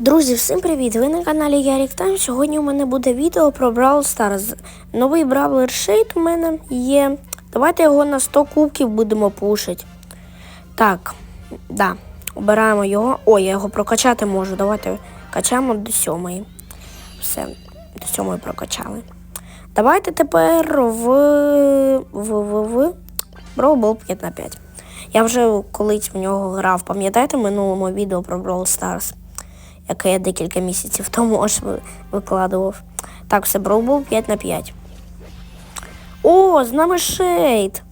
Друзі, всім привіт! Ви на каналі Ярік Тайм. Сьогодні у мене буде відео про Brawl Stars. Новий Бравлер Шейд у мене є. Давайте його на 100 кубків будемо пушити. Так, да, обираємо його. О, я його прокачати можу. Давайте качаємо до сьомої. Все, до сьомої прокачали. Давайте тепер в, в, в, в Brawl 5 на 5. Я вже колись в нього грав, пам'ятаєте минулому відео про Brawl Stars? Яке я декілька місяців тому аж викладував. Так, все, Броубол 5 на 5. О, з нами Шейд.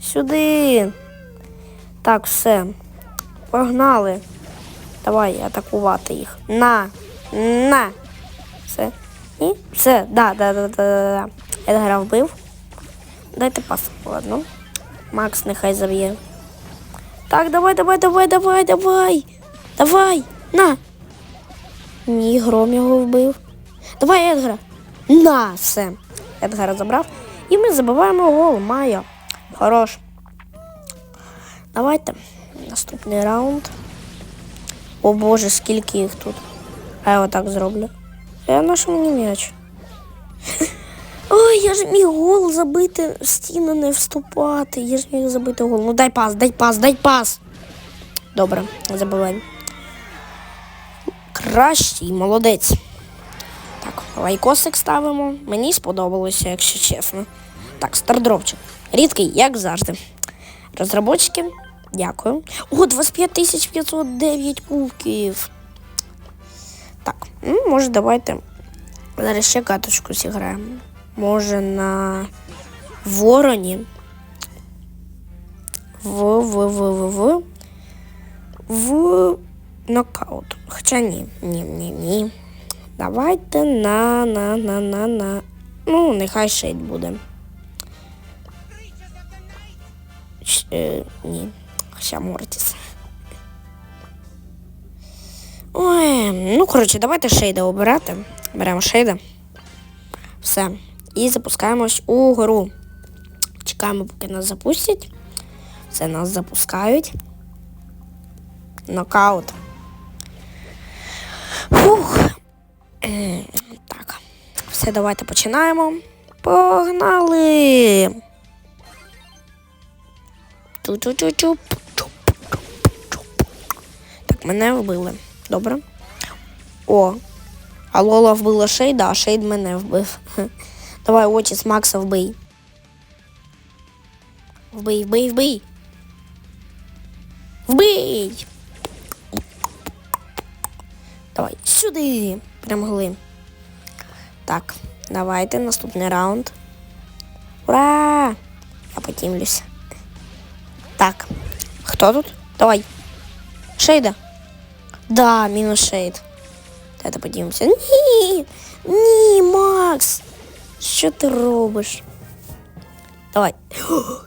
Сюди. Так, все. Погнали. Давай атакувати їх. На. На. Все. І все. Да, да, да, да. да. Едгара вбив. Дайте пас. Ладно. Макс нехай заб'є. Так, давай, давай, давай, давай, давай. Давай. На. Ні, гром його вбив. Давай, Едгара. На, все. Едгара забрав. І ми забиваємо гол. Майо. Хорош. Давайте. Наступний раунд. О боже, скільки їх тут. А я отак зроблю. Я ношу мені м'яч. Ой, я ж міг гол забити, в стіну не вступати. Я ж міг забити гол. Ну дай пас, дай пас, дай пас. Добре, забиваємо. Кращий, молодець. Так, лайкосик ставимо. Мені сподобалося, якщо чесно. Так, стардропчик. Рідкий, як завжди. Розробочки, дякую. О, 25 509 кубків. Так, ну, може, давайте. Зараз ще каточку зіграємо. Може на вороні. В, в, в, в, в. В нокаут. Хоча ні, ні, ні, ні. Давайте на, на, на, на, на. Ну, нехай шейд буде. Щ- е, ні. Хоча Мортіс. Ой, ну, коротше, давайте шейда обирати. Беремо шейда. Все. І запускаємось у гру. Чекаємо, поки нас запустять. Все, нас запускають. Нокаут. Фух. Е, Так. Все, давайте починаємо. Погнали. Ту-ту-ту-ту. Так, мене вбили. Добре. О. А Лола вбила Шейда, а Шейд мене вбив. Давай, Отіс Макса вбий. Вбий, вбий, вбий. Вбий! Давай, сюди. Прямгли. Так, давайте наступний раунд. Ура! Я потімлюся. Так. Хто тут? Давай. Шейда. Да, мінус шейд. Давайте подивимося. Ні! Ні, Макс! Що ти робиш? Давай.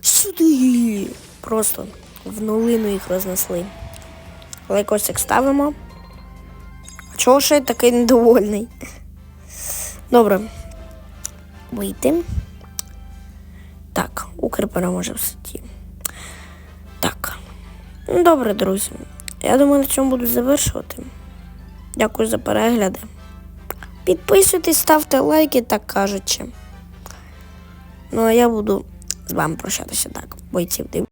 Сюди! Просто в нулину їх рознесли. Лайкосик ставимо. Чого ще такий недовольний? Добре. Вийти. Так, Укр переможе в сеті. Так. Ну, добре, друзі. Я думаю, на цьому буду завершувати. Дякую за перегляди. Підписуйтесь, ставте лайки, так кажучи. Ну, а я буду з вами прощатися так. Бойців див.